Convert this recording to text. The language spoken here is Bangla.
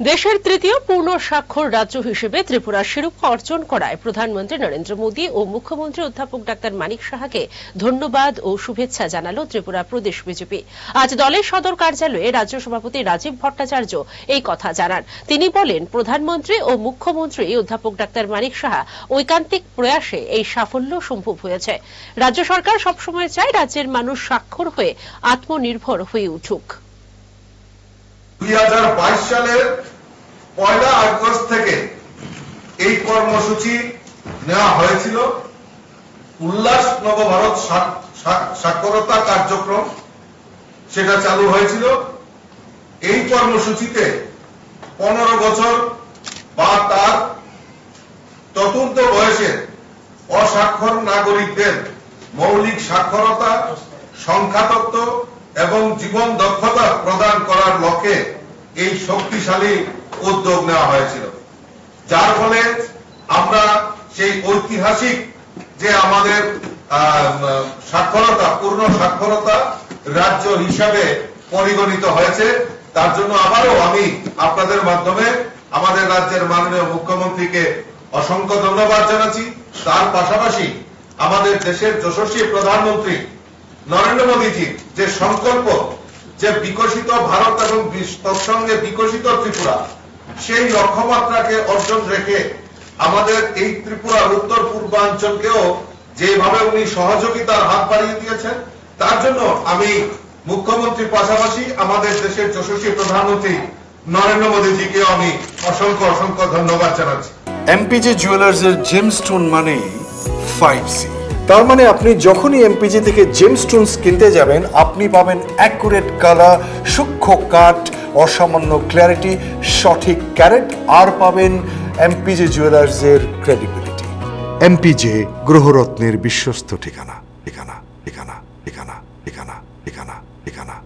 দেশের তৃতীয় পূর্ণ স্বাক্ষর রাজ্য হিসেবে ত্রিপুরা শিরোপা অর্জন করায় প্রধানমন্ত্রী নরেন্দ্র মোদী ও মুখ্যমন্ত্রী অধ্যাপক ডাক্তার মানিক সাহাকে ধন্যবাদ ও শুভেচ্ছা জানালো ত্রিপুরা প্রদেশ বিজেপি। আজ দলের সদর কার্যালয়ে রাজ্য সভাপতি রাজীব ভট্টাচার্য এই কথা জানান। তিনি বলেন, প্রধানমন্ত্রী ও মুখ্যমন্ত্রী অধ্যাপক ডাক্তার মানিক সাহা ঐকান্তিক প্রয়াসে এই সাফল্য সম্ভব হয়েছে। রাজ্য সরকার সবসময় চায় রাজ্যের মানুষ স্বাক্ষর হয়ে আত্মনির্ভর হয়ে উঠুক। দুই সালের পয়লা আগস্ট থেকে এই কর্মসূচি নেওয়া হয়েছিল। উল্লাস নবভারত সাক্ষরতা কার্যক্রম সেটা চালু হয়েছিল। এই কর্মসূচিতে পনেরো বছর বা তার চতুর্থ বয়সের অস্বাক্ষর নাগরিকদের মৌলিক সাক্ষরতা, সংখ্যাতত্ত্ব এবং জীবন দক্ষতা প্রদান করার লক্ষ্যে এই শক্তিশালী উদ্যোগ নেওয়া হয়েছিল। যার ফলে আমরা সেই ঐতিহাসিক যে আমাদের সাক্ষরতা, পূর্ণ সাক্ষরতা রাজ্য হিসাবে পরিগণিত হয়েছে, তার জন্য আবারও আমি আপনাদের মাধ্যমে আমাদের রাজ্যের মাননীয় মুখ্যমন্ত্রীকে অসংখ্য ধন্যবাদ জানাচ্ছি। তার পাশাপাশি আমাদের দেশের যশস্বী প্রধানমন্ত্রী নরেন্দ্র মোদীজির যে সংকল্প, যে বিকশিত ভারত এবং তৎসঙ্গে বিকশিত ত্রিপুরা সেই লক্ষ্যমাত্রাকে অর্জন রেখে আমাদের এই ত্রিপুরার উত্তর পূর্বাঞ্চলকেও যেভাবে উনি সহযোগিতার হাত বাড়িয়ে দিয়েছেন তার জন্য আমি মুখ্যমন্ত্রীর পাশাপাশি আমাদের দেশের যশস্বী প্রধানমন্ত্রী নরেন্দ্র মোদীজিকেও আমি অসংখ্য অসংখ্য ধন্যবাদ জানাচ্ছি। এমপিজে জুয়েলার্সের জেমস্টোন মানেই ফাইভ সি তার মানে আপনি যখনই এমপিজে থেকে জেমস্টোনস কিনতে যাবেন আপনি পাবেন অ্যাকুরেট কালার সূক্ষ্ম কাট অসামান্য ক্ল্যারিটি সঠিক ক্যারেট আর পাবেন এমপিজে জুয়েলার্সের ক্রেডিবিলিটি এমপিজে গ্রহরত্নের বিশ্বস্ত ঠিকানা ঠিকানা ঠিকানা ঠিকানা ঠিকানা ঠিকানা ঠিকানা।